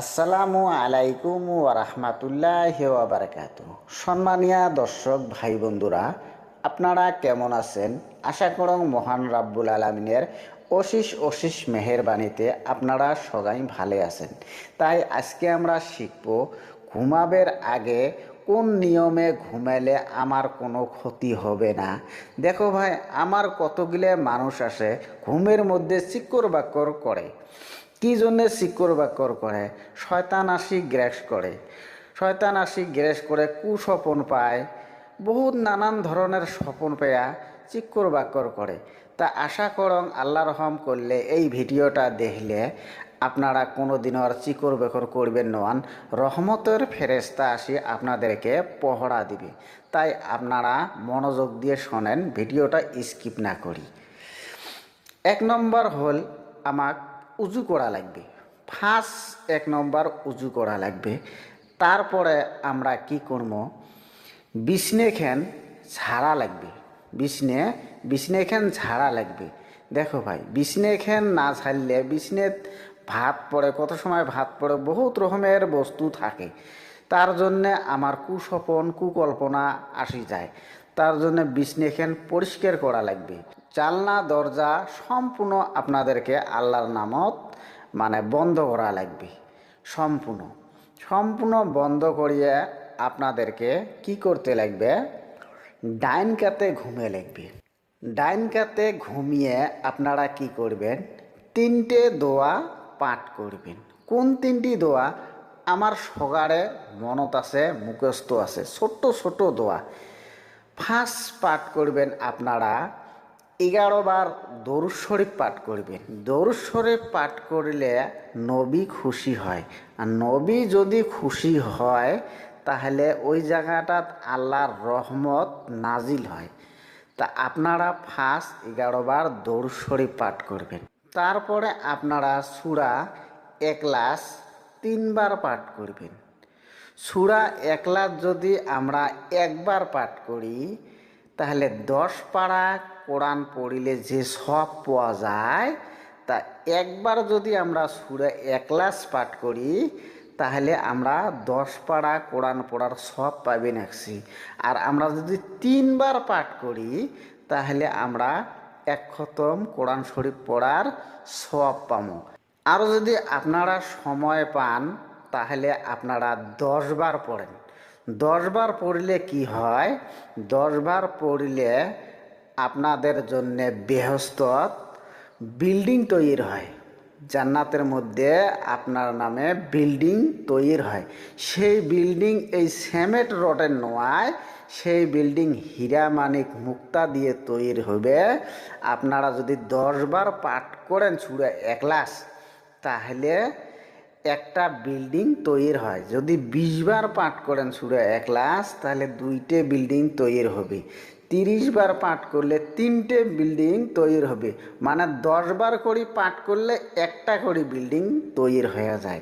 আসসালামু আলাইকুম ওরহমাতুল্লাহ বারাকাতু সম্মানিয়া দর্শক, ভাই বন্ধুরা, আপনারা কেমন আছেন? আশা করং মহান রাব্বুল আলমিনের অশিস অশিস মেহেরবানিতে আপনারা সবাই ভালো আছেন। তাই আজকে আমরা শিখব, ঘুমাবের আগে কোন নিয়মে ঘুমালে আমার কোনো ক্ষতি হবে না? দেখো ভাই, আমার কতগুলো মানুষ আসে, ঘুমের মধ্যে চিক্কর বাকর করে। কি জন্যে শিকড় বাকর করে শয়তান আসি গ্রেস করে শয়তান আসি গ্রেস করে কুস্বপন পায়। বহুত নানান ধরনের স্বপন পেয়া চিক্কর বাক্কর করে তা আশা করং আল্লাহ রহম করলে এই ভিডিওটা দেখলে আপনারা কোনো দিনও আর চিকর বেকর করবেন নন রহমতের ফেরেস্তা আসি আপনাদেরকে পহরা দিবে। তাই আপনারা মনোযোগ দিয়ে শোনেন ভিডিওটা স্কিপ না করি এক নম্বর হল আমাক উজু করা লাগবে। ফার্স্ট এক নম্বর উজু করা লাগবে। তারপরে আমরা কি করব? বিছনেখান ঝাড়া লাগবে। বিছনে বিছনেখান ঝাড়া লাগবে। দেখো ভাই বিছনেখান না ছাড়লে বিছনেত ভাত পড়ে, কত সময় ভাত পড়ে, বহুত রকমের বস্তু থাকে। তার জন্যে আমার কুস্বপন কুকল্পনা আসি যায়। তার জন্য বিছনেখান পরিষ্কার করা লাগবে। জালনা দরজা সম্পূর্ণ আপনাদেরকে আল্লাহর নামত মানে বন্ধ করা লাগবে। সম্পূর্ণ। সম্পূর্ণ বন্ধ করিয়ে আপনাদেরকে কি করতে লাগবে? ডাইন কাতে ঘুমিয়ে লাগবে। ডাইন কাতে ঘুমিয়ে আপনারা কি করবেন? তিনটে দোয়া পাঠ করবেন। কোন তিনটি দোয়া? আমার সগারে মনত আছে, মুখস্থ আছে, ছোট্ট ছোট দোয়া। ফার্স্ট পাঠ করবেন আপনারা এগারো বার দরুদ শরীফ পাঠ করবেন। দরুদ শরীফ পাঠ করলে নবী খুশি হয়। আর নবী যদি খুশি হয়, তাহলে ওই জায়গাটাত আল্লাহর রহমত নাজিল হয়। তা আপনারা ফার্স্ট এগারো বার দরুদ শরীফ পাঠ করবেন। তারপরে আপনারা সুরা একলাস তিনবার পাঠ করবেন। সুরা একলাস যদি আমরা একবার পাঠ করি তাহলে দশ পাড়া কোরআন পড়িলে যে সব পাওয়া যায়, তা একবার যদি আমরা সুরে একলাস পাঠ করি, তাহলে আমরা দশ পাড়া কোরআন পড়ার সব পাবেন একসি আর আমরা যদি তিনবার পাঠ করি, তাহলে আমরা এক খতম কোরআন শরীফ পড়ার সব পামো। আরও যদি আপনারা সময় পান, তাহলে আপনারা দশবার পড়েন। দশবার পড়লে কি হয়? দশবার পড়লে আপনাদের জন্য বেহস্তত বিল্ডিং তৈরি হয়। জান্নাতের মধ্যে আপনার নামে বিল্ডিং তৈরি হয়। সেই বিল্ডিং এই সেমেট রডের নোয়ায় সেই বিল্ডিং হীরা মানিক মুক্তা দিয়ে তৈরি হবে। আপনারা যদি দশবার পাঠ করেন ছুড়ে একলাস তাহলে একটা বিল্ডিং তৈরি হয়। যদি বিশবার পাঠ করেন সুরা এক লাস তাহলে দুইটে বিল্ডিং তৈরি হবে। তিরিশ বার পাঠ করলে তিনটে বিল্ডিং তৈরি হবে। মানে দশ বার করে পাঠ করলে একটা করে বিল্ডিং তৈরি হয়ে যায়।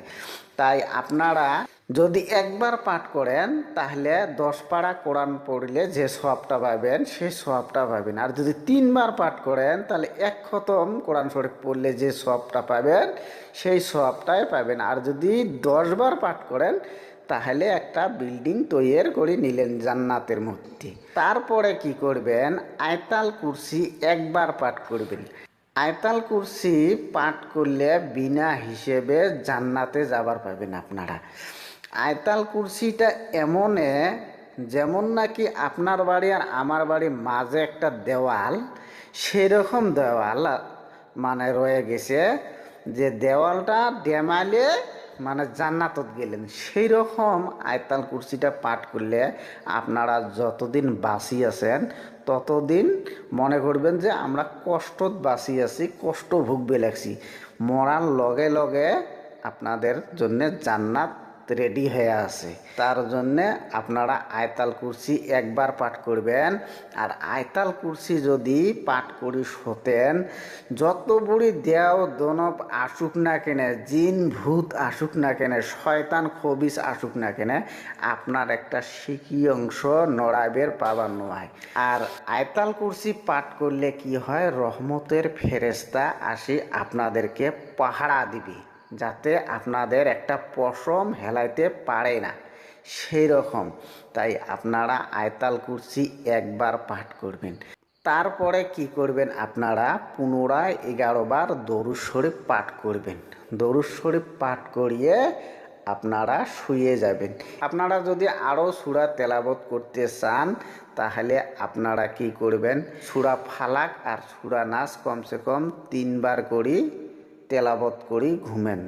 তাই আপনারা যদি একবার পাঠ করেন, তাহলে দশ পাড়া কোরআন পড়লে যে সবটা পাবেন, সেই সবটা পাবেন। আর যদি তিনবার পাঠ করেন, তাহলে এক খতম কোরআন শরীফ পড়লে যে সবটা পাবেন, সেই সবটাই পাবেন। আর যদি দশবার পাঠ করেন তাহলে একটা বিল্ডিং তৈরি করে নিলেন জান্নাতের মধ্যে তারপরে কি করবেন? আয়তাল কুরসি একবার পাঠ করবেন। আয়তাল কুরসি পাঠ করলে বিনা হিসেবে জান্নাতে যাবার পাবেন আপনারা। আয়তাল কুরসিটা এমনে, যেমন নাকি আপনার বাড়ি আর আমার বাড়ি মাঝে একটা দেওয়াল, সেরকম দেওয়াল মানে রয়ে গেছে যে দেওয়ালটা ডেমালে মানে জান্নাতত গেলেন। সেই রকম আয়তাল কুরসিটা পাঠ করলে আপনারা যতদিন বাঁচি আছেন, ততদিন মনে করবেন যে আমরা কষ্টত বাঁচি আছি, কষ্ট ভুগবে লাগছি। মরার লগে লগে আপনাদের জন্য জান্নাত রেডি হয়ে আছে। তার জন্যে আপনারা আয়তাল কুরসি একবার পাঠ করবেন। আর আয়তাল কুরসি যদি পাঠ করি সতেন যত বুড়ি দেও দনব আসুক না কেনে, জিন ভূত আসুক না কেনে, শয়তান খবিস আসুক না কেনে, আপনার একটা শিকি অংশ নড়াবের পাবার নয় আর আয়তাল কুরসি পাঠ করলে কি হয়? রহমতের ফেরেস্তা আসি আপনাদেরকে পাহারা দিবে। যাতে আপনাদের একটা পশম হেলাইতে পারে না। সেই রকম তাই আপনারা আয়তাল কুরসি একবার পাঠ করবেন। তারপরে কি করবেন আপনারা? পুনরায় এগারো বার দরুদ শরীফ পাঠ করবেন। দরুদ শরীফ পাঠ করিয়ে আপনারা শুয়ে যাবেন। আপনারা যদি আরও সুরা তেলাবত করতে চান, তাহলে আপনারা কি করবেন? সুরা ফালাক আর সুরা নাচ কমসে কম তিনবার করি তেলাবত করি, ঘুমেন।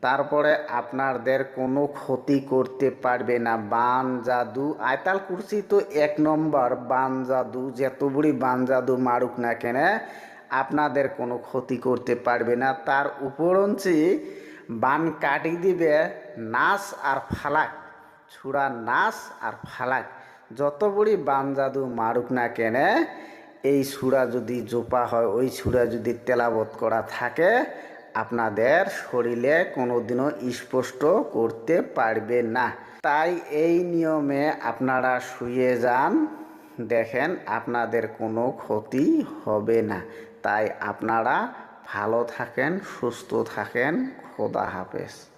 তারপরে আপনাদের কোনো ক্ষতি করতে পারবে না। বান, জাদু, আয়তাল কুরসি তো এক নম্বর। বান, জাদু, যত বুড়ি বান, জাদু মারুক না কেন, আপনাদের কোনো ক্ষতি করতে পারবে না। তার উপরঞ্চি বান কাটি দিবে, নাস আর ফালাক। ছুড়া নাচ আর ফালাক। যত বুড়ি বান, জাদু মারুক না কেন, এই সুরা যদি জোপা হয়, ওই সুরা যদি তেলাবত করা থাকে আপনাদের শরীরে কোনোদিনও স্পষ্ট করতে পারবে না। তাই এই নিয়মে আপনারা শুয়ে যান। দেখেন আপনাদের কোনো ক্ষতি হবে না। তাই আপনারা ভালো থাকেন, সুস্থ থাকেন। খোদা হাফেজ।